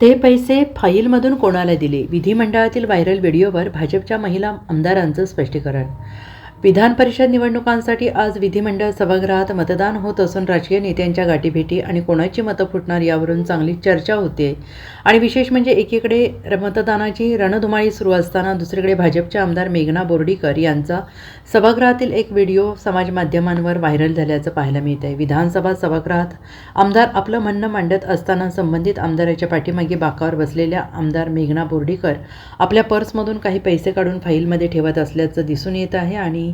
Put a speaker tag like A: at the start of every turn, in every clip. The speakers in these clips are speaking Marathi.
A: ते पैसे फाईलमधून कोणाला दिले? विधिमंडळातील व्हायरल व्हिडिओवर भाजपच्या महिला आमदारांचं स्पष्टीकरण विधान परिषद निवडणुकांसाठी आज विधिमंडळ सभागृहात मतदान होत असून राजकीय नेत्यांच्या गाठीभेटी आणि कोणाची मतं फुटणार यावरून चांगली चर्चा होते. आणि विशेष म्हणजे एकीकडे र- मतदानाची रणधुमाळी सुरू असताना दुसरीकडे भाजपच्या आमदार मेघना बोर्डीकर यांचा सभागृहातील एक व्हिडिओ समाज माध्यमांवर व्हायरल झाल्याचं पाहायला मिळत आहे विधानसभा सभागृहात आमदार आपलं म्हणणं मांडत असताना संबंधित आमदाराच्या पाठीमागे बाकावर बसलेल्या आमदार मेघना बोर्डीकर आपल्या पर्समधून काही पैसे काढून फाईलमध्ये ठेवत असल्याचं दिसून येत आहे आणि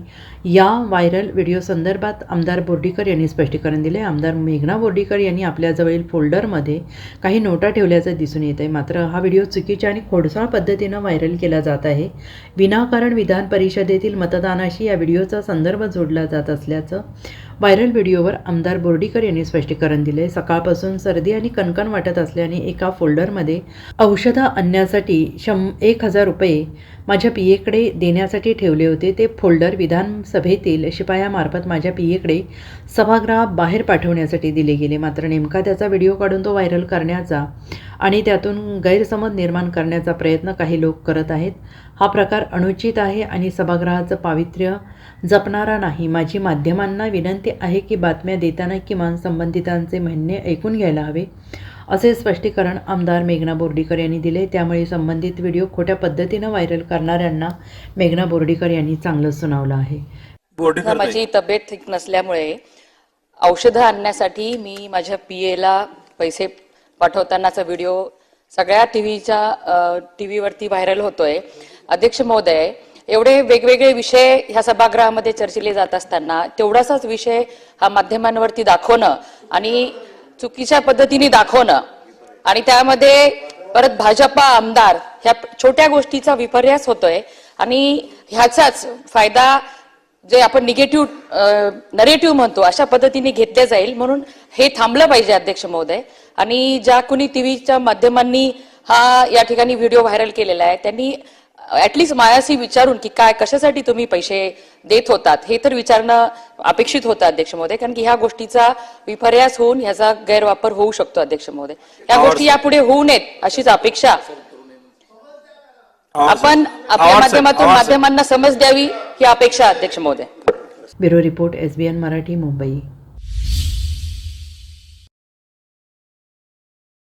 A: या व्हायरल व्हिडिओ संदर्भात आमदार बोर्डीकर यांनी स्पष्टीकरण दिले. आमदार मेघना बोर्डीकर यांनी आपल्याजवळील फोल्डरमध्ये काही नोटा ठेवल्याचं दिसून येत आहे. मात्र हा व्हिडिओ चुकीच्या आणि खोडसाळ पद्धतीनं व्हायरल केला जात आहे. विनाकारण विधान परिषदेतील मतदानाशी या व्हिडिओचा संदर्भ जोडला जात असल्याचं व्हायरल व्हिडिओवर आमदार बोर्डीकर यांनी स्पष्टीकरण दिले सकाळपासून सर्दी आणि कणकण वाटत असल्याने एका फोल्डरमध्ये औषधं आणण्यासाठी शं एक हजार रुपये माझ्या पी एकडे देण्यासाठी ठेवले होते. ते फोल्डर विधानसभेतील शिपायामार्फत माझ्या पी एकडे सभागृहाबाहेर पाठवण्यासाठी दिले गेले. मात्र नेमका त्याचा व्हिडिओ काढून तो व्हायरल करण्याचा आणि त्यातून गैरसमज निर्माण करण्याचा प्रयत्न काही लोक करत आहेत. हा प्रकार अनुचित आहे आणि सभागृहाचं पावित्र्य जपणारा नाही. माझी माध्यमांना विनंती आहे की बातम्या देताना किमान संबंधितांचे म्हणणे ऐकून घ्यायला हवे. असे स्पष्टीकरण आमदार मेघना बोर्डीकर यांनी दिले. त्यामुळे संबंधित व्हिडिओ खोट्या पद्धतीनं व्हायरल करणाऱ्यांना मेघना बोर्डीकर यांनी चांगलं सुनावलं आहे.
B: माझी तब्येत ठीक नसल्यामुळे औषधं आणण्यासाठी मी माझ्या पीएला पैसे पाठवतानाचा व्हिडिओ सगळ्या टीव्हीच्या टीव्हीवरती व्हायरल होतोय. अध्यक्ष महोदय एवढे वेगवेगळे विषय ह्या सभागृहामध्ये चर्चिले जात असताना तेवढासाच विषय हा माध्यमांवरती दाखवणं आणि चुकीच्या पद्धतीने दाखवणं आणि त्यामध्ये परत भाजपा आमदार ह्या छोट्या गोष्टीचा विपर्यास होतोय आणि ह्याचाच फायदा जे आपण निगेटिव्ह नरेटिव्ह म्हणतो अशा पद्धतीने घेतल्या जाईल म्हणून हे थांबलं पाहिजे अध्यक्ष महोदय. आणि ज्या कुणी टीव्हीच्या माध्यमांनी हा या ठिकाणी व्हिडिओ व्हायरल केलेला आहे त्यांनी ऍटलिस्ट मायाशी विचारून की काय कशासाठी तुम्ही पैसे देत होतात हे तर विचारणं अपेक्षित होतं अध्यक्ष महोदय कारण की ह्या गोष्टीचा विपर्यास होऊन ह्याचा गैरवापर होऊ शकतो अध्यक्ष महोदय. या गोष्टी यापुढे होऊ नयेत अशीच अपेक्षा. आपण. आपल्या माध्यमातून. माध्यमांना समज द्यावी ही अपेक्षा अध्यक्ष महोदय.
A: Bureau report S B N Marathi Mumbai.